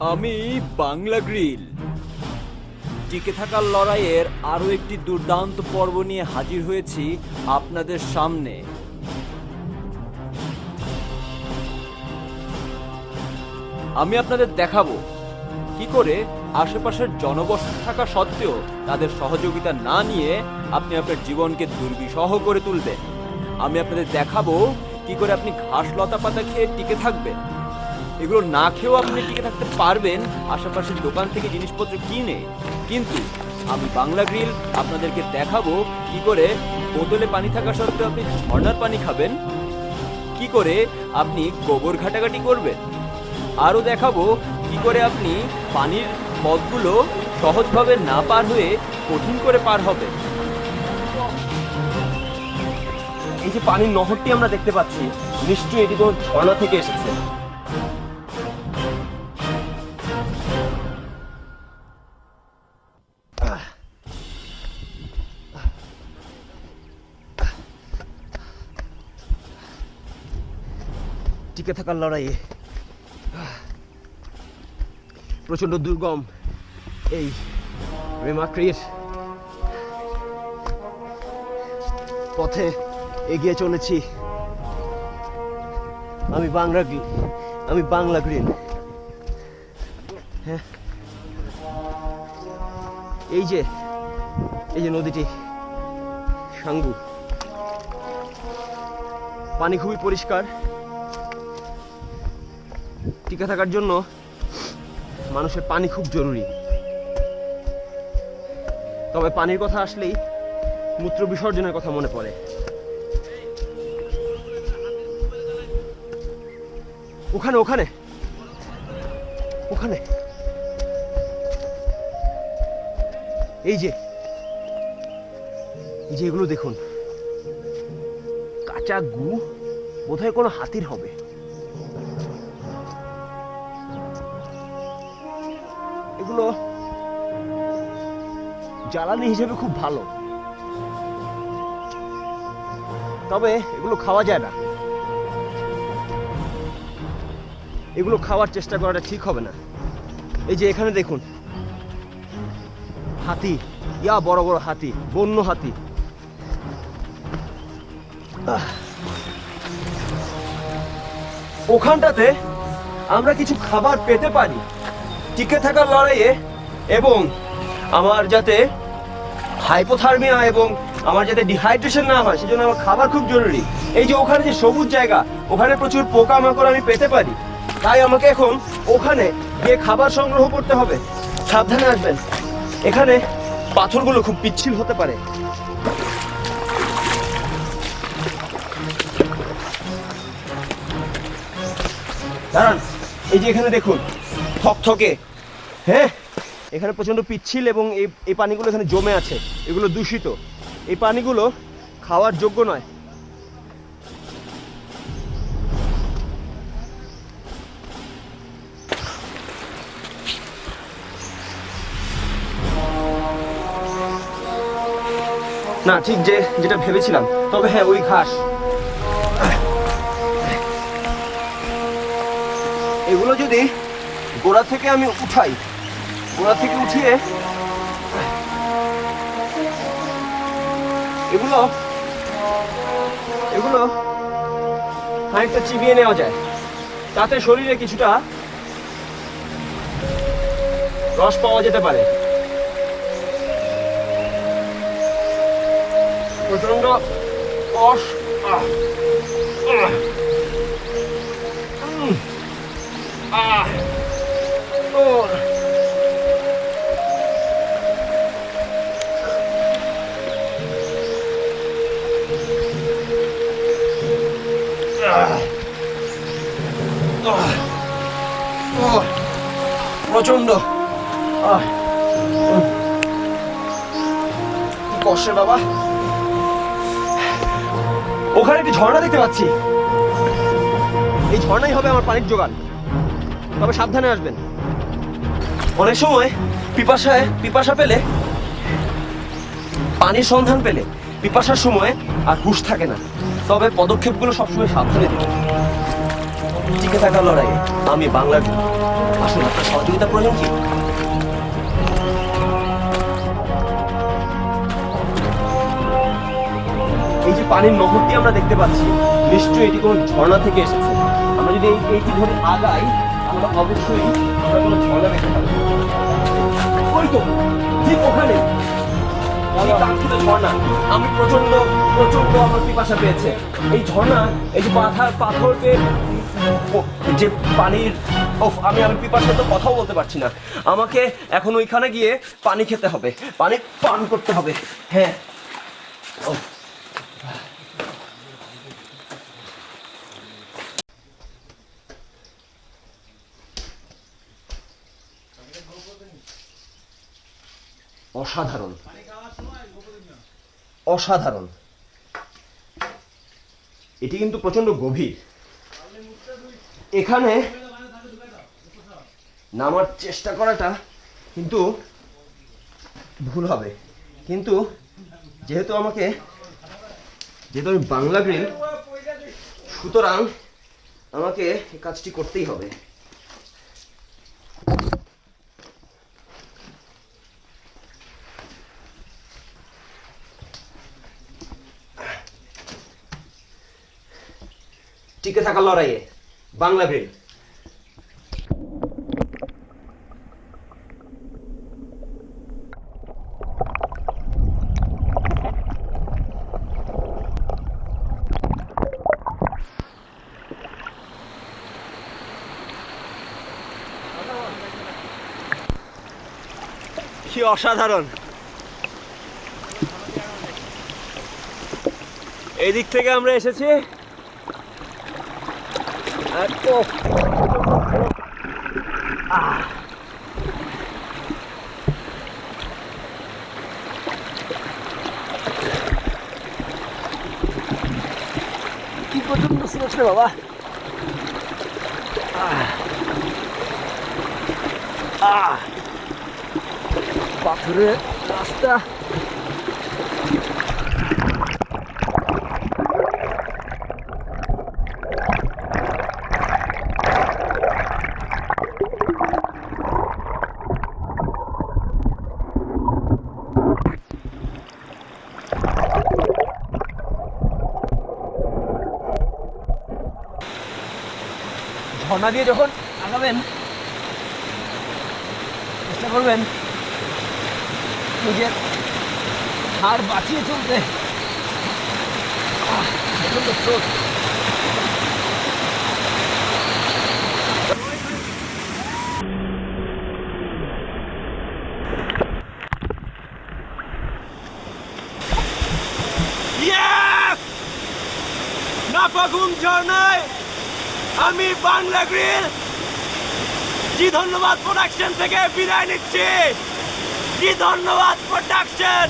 আমি বাংলা গ্রিল। টিকে থাকার লড়াইয়ের আরও একটি দুর্দান্ত পর্ব নিয়ে হাজির হয়েছি আপনাদের সামনে। আমি আপনাদের দেখাবো কি করে আশেপাশের জনবসতি থাকা সত্ত্বেও তাদের সহযোগিতা না নিয়ে আপনি আপনার জীবনকে দুর্বিষহ করে তুলবেন। আমি আপনাদের দেখাবো কি করে আপনি ঘাস লতা পাতা খেয়ে টিকে থাকবেন। এগুলো না খেয়েও আপনি টিকে থাকতে পারবেন। আশেপাশের দোকান থেকে জিনিসপত্র কিনে। কিন্তু আমি বাংলা গ্রিল আপনাদেরকে দেখাবো কি করে বোতলে পানি থাকা সত্ত্বেও আপনি ঝর্ণার পানি খাবেন, কি করে আপনি গোবর ঘাটাঘাটি করবেন। আরও দেখাবো কি করে আপনি পানির পথগুলো সহজভাবে না পার হয়ে কঠিন করে পার হবেন। এই যে পানির নহরটি আমরা দেখতে পাচ্ছি, নিশ্চয়ই এটি কোনো ঝর্ণা থেকে এসেছে। টিকে থাকার লড়াইয়ে প্রচণ্ড দুর্গম এই রেমাক্রির পথে এগিয়ে চলেছি। আমি বাংলা আমি বাংলা গ্রিন। হ্যাঁ। এই যে এই যে নদীটি, সাঙ্গু। পানি খুবই পরিষ্কার। টিকে থাকার জন্য মানুষের পানি খুব জরুরি। তবে পানির কথা আসলেই মূত্র বিসর্জনের কথা মনে পড়ে। ওখানে ওখানে। ওখানে। এই যে এই যে এগুলো দেখুন। কাঁচা গু, বোধহয় কোনো হাতির হবে। এগুলো জ্বালানি হিসেবে খুব ভালো। তবে এগুলো খাওয়া যায় না। এগুলো খাওয়ার চেষ্টা করাটা ঠিক হবে না। এই যে এখানে দেখুন। হাতি। ইয়া বড় বড় হাতি, বন্য হাতি। ওখানটাতে আমরা কিছু খাবার পেতে পারি। টিকে থাকার লড়াইয়ে এবং আমার যাতে হাইপোথার্মিয়া এবং আমার যাতে ডিহাইড্রেশন না হয়, সেজন্য আমার খাবার খুব জরুরি। এই যে ওখানে যে সবুজ জায়গা, ওখানে প্রচুর পোকামাকড় আমি পেতে পারি। তাই আমাকে এখন ওখানে গিয়ে খাবার সংগ্রহ করতে হবে। সাবধানে আসবেন। এখানে পাথরগুলো খুব পিচ্ছিল হতে পারে। দাঁড়ান, এই যে এখানে দেখুন, থকথকে হ্যাঁ এখানে প্রচণ্ড পিচ্ছিল এবং এই পানিগুলো এখানে জমে আছে, এগুলো দূষিত। এই পানিগুলো খাওয়ার যোগ্য নয়। না, ঠিক যে, যেটা ভেবেছিলাম, তবে হ্যাঁ ওই ঘাস। এগুলো যদি গোড়া থেকে আমি উঠাই গোড়া থেকে উঠিয়ে এগুলো এগুলো খানিকটা চিবিয়ে নেওয়া যায়। তাতে শরীরে কিছুটা রস পাওয়া যেতে পারে। প্রচণ্ড কষ আহ, প্রচণ্ড আহ, উম। কি কষ্টের বাবা। ওখানে একটি ঝর্ণা দেখতে পাচ্ছি। এই ঝর্ণাই হবে আমার পানির জোগান। তবে সাবধানে আসবেন। অনেক সময় পিপাসায় পিপাসা পেলে পানির সন্ধান পেলে পিপাসার সময় আর হুঁশ থাকে না। তবে পদক্ষেপগুলো সবসময় সাবধানে দিতে টিকে থাকার লড়াইয়ে আমি বাংলা গ্রিল আসুন, আপনার সহযোগিতা প্রয়োজন কি? এই যে পানির নহরটি আমরা দেখতে পাচ্ছি, নিশ্চয়ই এটি কোনো ঝর্ণা থেকে এসেছে। আমরা যদি এই এইটি ধরে আগাই আমরা অবশ্যই আমরা কোনো ঝর্ণা দেখতে পাবো। ওই তো, ঠিক ওখানে কাঙ্ক্ষিত ঝর্ণা, আমি প্রচণ্ড প্রচণ্ড আমার পিপাসা পেয়েছে। এই ঝর্ণা, এই যে পাথর যে পানির আমি আমি কথাও বলতে পারছি না। আমাকে এখন ওইখানে গিয়ে পানি খেতে হবে, পানি পান করতে হবে। হ্যাঁ। ও অসাধারণ। অসাধারণ। এটি কিন্তু প্রচণ্ড গভীর। এখানে নামার চেষ্টা করাটা কিন্তু ভুল হবে। কিন্তু যেহেতু আমাকে, যেহেতু আমি বাংলা গ্রিল, সুতরাং আমাকে কাজটি করতেই হবে। টিকে থাকার লড়াইয়ে। বাংলা গ্রিল কি অসাধারণ। এদিক থেকে আমরা এসেছি আহ। কি পর্যন্ত স্রোত রে বাবা। পাথরের রাস্তা ঝর্ণা দিয়ে যখন আগাবেন, চেষ্টা করবেন নিজের হাড় বাঁচিয়ে চলতে প্রচণ্ড স্রোত। Yes! নাফাগুম ঝর্ণায় আমি বাংলা গ্রিল। জি ধন্যবাদ প্রোডাকশন থেকে বিদায় নিচ্ছি। জি ধন্যবাদ প্রোডাকশন